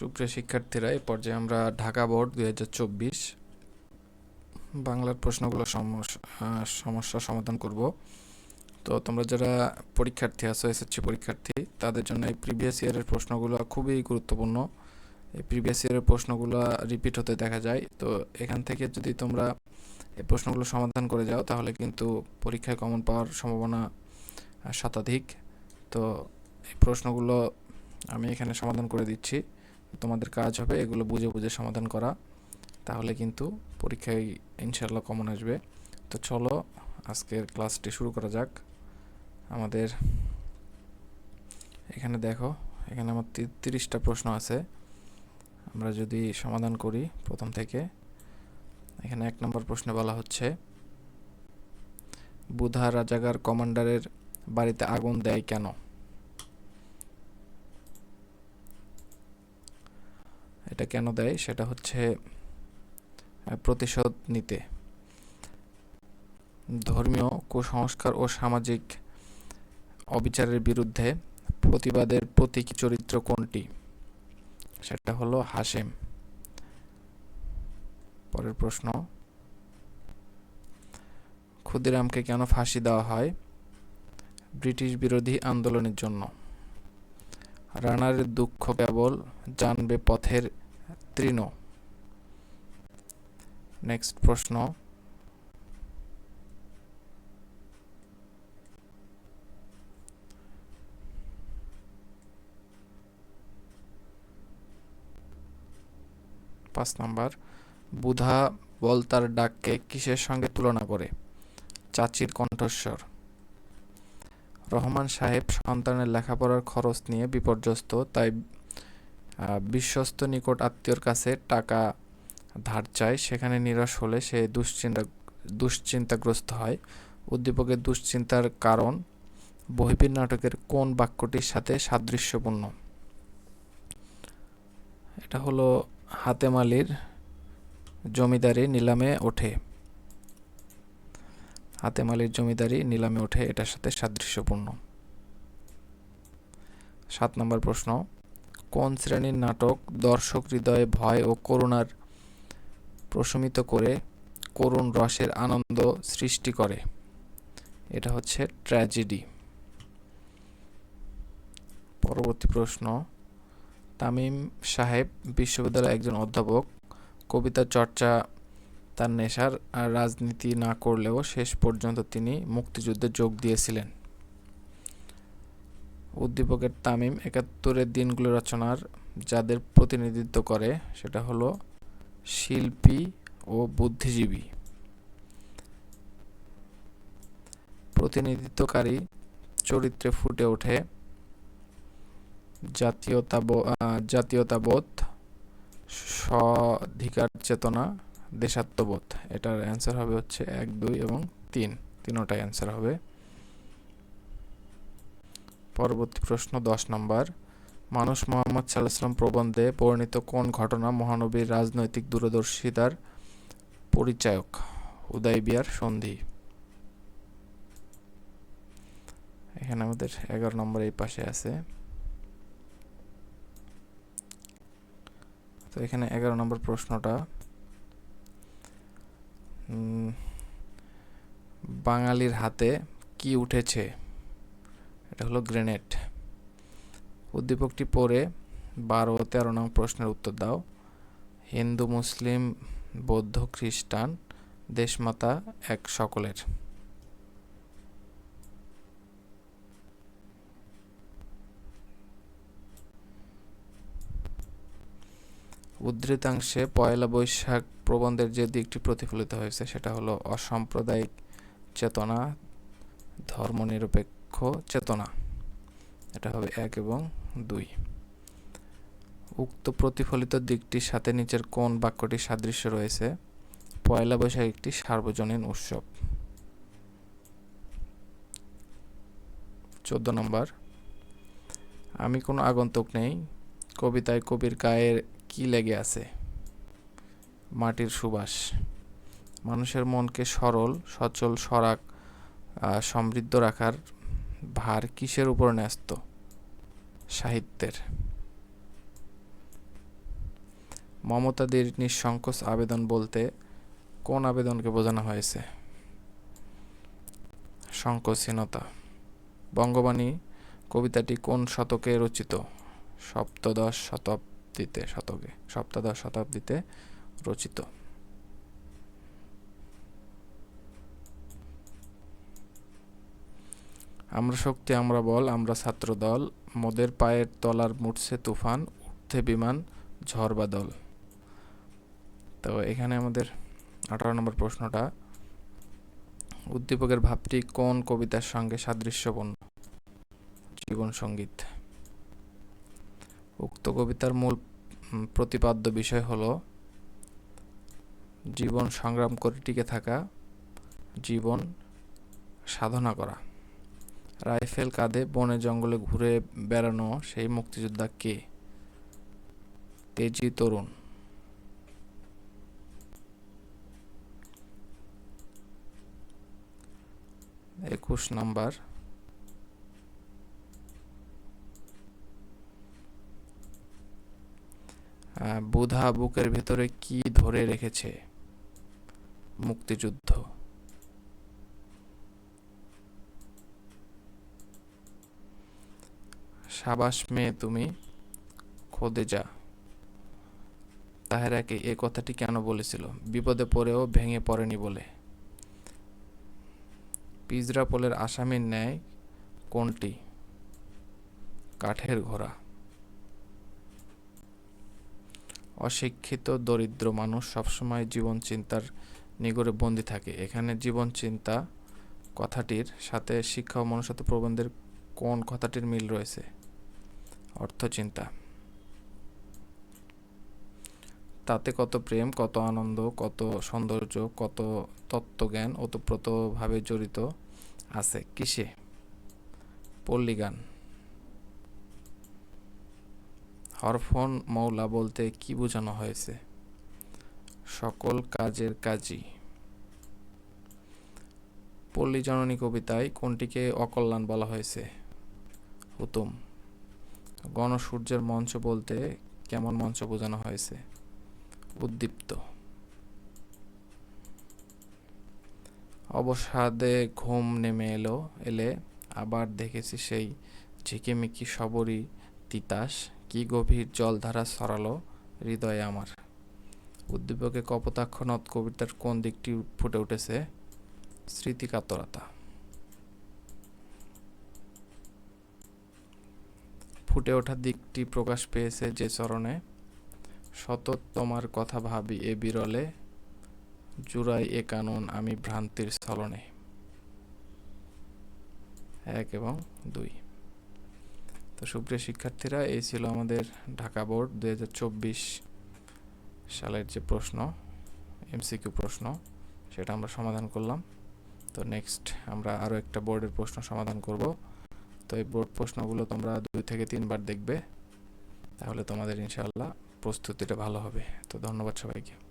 সুপ্রিয় শিক্ষার্থীরা এই পর্যায়ে আমরা ঢাকা বোর্ড দু হাজার চব্বিশ বাংলার প্রশ্নগুলো সমস্যা সমাধান করব। তো তোমরা যারা পরীক্ষার্থী আছো, এসএসসি পরীক্ষার্থী, তাদের জন্য এই প্রিভিয়াস ইয়ারের প্রশ্নগুলো খুবই গুরুত্বপূর্ণ। এই প্রিভিয়াস ইয়ারের প্রশ্নগুলো রিপিট হতে দেখা যায়। তো এখান থেকে যদি তোমরা এই প্রশ্নগুলো সমাধান করে যাও, তাহলে কিন্তু পরীক্ষায় কমন পাওয়ার সম্ভাবনা শতাধিক। তো এই প্রশ্নগুলো আমি এখানে সমাধান করে দিচ্ছি। তোমাদের কাজ হবে, এগুলো বুঝে বুঝে সমাধান করা, তাহলে কিন্তু পরীক্ষায় ইনশাল্লাহ কমন আসবে। তো চলো, আজকের ক্লাসটি শুরু করা যাক। আমাদের এখানে দেখো, এখানে আমার তিরিশটা প্রশ্ন আছে। আমরা যদি সমাধান করি প্রথম থেকে, এখানে এক নম্বর প্রশ্নে বলা হচ্ছে, বুধা রাজাগার কমান্ডারের বাড়িতে আগুন দেয় কেন? এটা কেন দেয়? সেটা হচ্ছে প্রতিশোধ নিতে। ধর্মীয় কুসংস্কার ও সামাজিক অবিচারের বিরুদ্ধে প্রতিবাদের প্রতীকী চরিত্র কোনটি? সেটা হলো হাসেম পরের প্রশ্ন। ক্ষুদিরামকে কেন ফাঁসি দেওয়া হয়? ব্রিটিশ বিরোধী আন্দোলনের জন্য। রানার দুঃখ কেবল জানবে পথের তৃণ নেক্সট প্রশ্ন। পাঁচ নাম্বার। বুধা বলতার ডাককে কিসের সঙ্গে তুলনা করে? চাচির কণ্ঠস্বর। রহমান সাহেব সন্তানের লেখাপড়ার খরচ নিয়ে বিপর্যস্ত, তাই বিশ্বস্ত নিকট আত্মীয়র কাছে টাকা ধার চায়। সেখানে নিরাশ হলে সে দুশ্চিন্তা, দুশ্চিন্তাগ্রস্ত হয়। উদ্দীপকের দুশ্চিন্তার কারণ বহিবীর নাটকের কোন বাক্যটির সাথে সাদৃশ্যপূর্ণ? এটা হলো হাতেম আলীর জমিদারি নিলামে ওঠে। হাতেম আলীর জমিদারি নিলামে ওঠে, এটার সাথে সাদৃশ্যপূর্ণ। সাত নম্বর প্রশ্ন কোন শ্রেণির নাটক দর্শক হৃদয়ে ভয় ও করুণার প্রশমিত করে করুণ রসের আনন্দ সৃষ্টি করে? এটা হচ্ছে ট্র্যাজেডি। পরবর্তী প্রশ্ন, তামিম সাহেব বিশ্ববিদ্যালয়ের একজন অধ্যাপক, কবিতা চর্চা, তার নেশার আর রাজনীতি না করলেও শেষ পর্যন্ত তিনি মুক্তিযুদ্ধে যোগ দিয়েছিলেন। উদ্দীপকের তামিম একাত্তরের দিনগুলো রচনার যাদের প্রতিনিধিত্ব করে, সেটা হলো শিল্পী ও বুদ্ধিজীবী। প্রতিনিধিত্বকারী চরিত্রে ফুটে ওঠে জাতীয়তাব- জাতীয়তাবোধ স্বাধিকার চেতনা দেশাত্মবোধ। এটার অ্যান্সার হবে হচ্ছে এক, দুই এবং তিন। তিনোটাই অ্যান্সার হবে। পরবর্তী প্রশ্ন দশ নম্বর। মানুষ মোহাম্মদ সাল্লাহাম প্রবন্ধে বর্ণিত কোন ঘটনা মহানবীর রাজনৈতিক দূরদর্শিতার পরিচায়ক? উদয়বিয়ার সন্ধি। এখানে আমাদের এগারো নম্বর এই পাশে আছে। তো এখানে এগারো নম্বর প্রশ্নটা। বাঙালির হাতে কি উঠেছে? এটা হলো গ্রেনেড। উদ্দীপকটি পড়ে বারো তেরো নং প্রশ্নের উত্তর দাও। হিন্দু, মুসলিম, বৌদ্ধ, খ্রিস্টান, দেশমাতা এক সকলের। উদ্ধৃতাংশে পয়লা বৈশাখ প্রবন্ধের যে দিকটি প্রতিফলিত হয়েছে সেটা হলো অসাম্প্রদায়িক চেতনা, ধর্মনিরপেক্ষ চেতনা। এটা হবে এক এবং দুই। উক্ত প্রতিফলিত দিকটির সাথে নিচের কোন বাক্যটির সাদৃশ্য রয়েছে? পয়লা বৈশাখ একটি সার্বজনীন উৎসব। চোদ্দ নম্বর। আমি কোনো আগন্তুক নেই। কবিতায় কবির গায়ের কি লেগে আছে? মাটির সুবাস। মানুষের মনকে সরল, সচল, সরাক সমৃদ্ধ রাখার ভার কিসের উপর ন্যস্ত? সাহিত্যের। মমতাদির নিঃসংকোচ আবেদন বলতে কোন আবেদনকে বোঝানো হয়েছে? সংকোচহীনতা। বঙ্গবাণী কবিতাটি কোন শতকে রচিত? সপ্তদশ শতাব্দীতে, শতকে, সপ্তদশ শতাব্দীতে রচিত। আমরা শক্তি, আমরা বল, আমরা ছাত্র দল মোদের পায়ের তলার মুঠছে তুফান উঠতে বিমান, ঝড় বা দল। তো এখানে আমাদের আঠারো নম্বর প্রশ্নটা, উদ্দীপকের ভাবটি কোন কবিতার সঙ্গে সাদৃশ্যপূর্ণ? জীবন সংগীত। উক্ত কবিতার মূল প্রতিপাদ্য বিষয় হলো, জীবন সংগ্রাম করে টিকে থাকা, জীবন সাধনা করা। রাইফেল কাঁধে বনে জঙ্গলে ঘুরে বেড়ানো সেই মুক্তিযোদ্ধা কে? তেজি তরুণ। একুশ নাম্বার। বুধা বুকের ভেতরে কি ধরে রেখেছে মুক্তিযুদ্ধ? সাবাস মেয়ে তুমি খোদে যা তাহেরাকে এ কথাটি কেন বলেছিল? বিপদে পড়েও ভেঙে পড়েনি বলে। পিজরা পোলের আসামির ন্যায় কোনটি? কাঠের ঘোড়া। অশিক্ষিত, দরিদ্র মানুষ সবসময় জীবন চিন্তার নিগড়ে বন্দি থাকে। এখানে জীবন চিন্তা কথাটির সাথে শিক্ষা ও মনুষ্যত্ব প্রবন্ধের কোন কথাটির মিল রয়েছে? অর্থচিন্তা তাতে কত প্রেম, কত আনন্দ, কত সৌন্দর্য, কত তত্ত্বজ্ঞান ওতপ্রোতভাবে জড়িত আছে কিসে? পল্লী গান হরফন মৌলা বলতে কি বোঝানো হয়েছে? সকল কাজের কাজই। পল্লী জননী কবিতায় কোনটিকে অকল্যাণ বলা হয়েছে? হুতুম গণসূর্যের মঞ্চ বলতে কেমন মঞ্চ বোঝানো হয়েছে? উদ্দীপ্ত। অবসাদে ঘুম নেমে এলো, এলে আবার দেখেছি সেই ঝিকিমিকি সবরই তিতাস। কি গভীর জলধারা সরালো হৃদয়ে আমার। উদ্দীপকে কপোতাক্ষ কবিতার কোন দিকটি ফুটে উঠেছে? স্মৃতিকাতরতা। ফুটে ওঠা দিকটি প্রকাশ পেয়েছে যে চরণে। সতত তোমার কথা ভাবি এ বিরলে, জুড়াই এ কানন আমি ভ্রান্তির স্থলনে এক এবং দুই। তো সুপ্রিয় শিক্ষার্থীরা, এই ছিল আমাদের ঢাকা বোর্ড দু হাজার চব্বিশ সালের যে প্রশ্ন, এমসিকিউ প্রশ্ন, সেটা আমরা সমাধান করলাম। তো নেক্সট আমরা আরও একটা বোর্ডের প্রশ্ন সমাধান করব। তো এই বোর্ড প্রশ্নগুলো তোমরা দুই থেকে তিনবার দেখবে, তাহলে তোমাদের ইনশাআল্লাহ প্রস্তুতিটা ভালো হবে। তো ধন্যবাদ সবাইকে।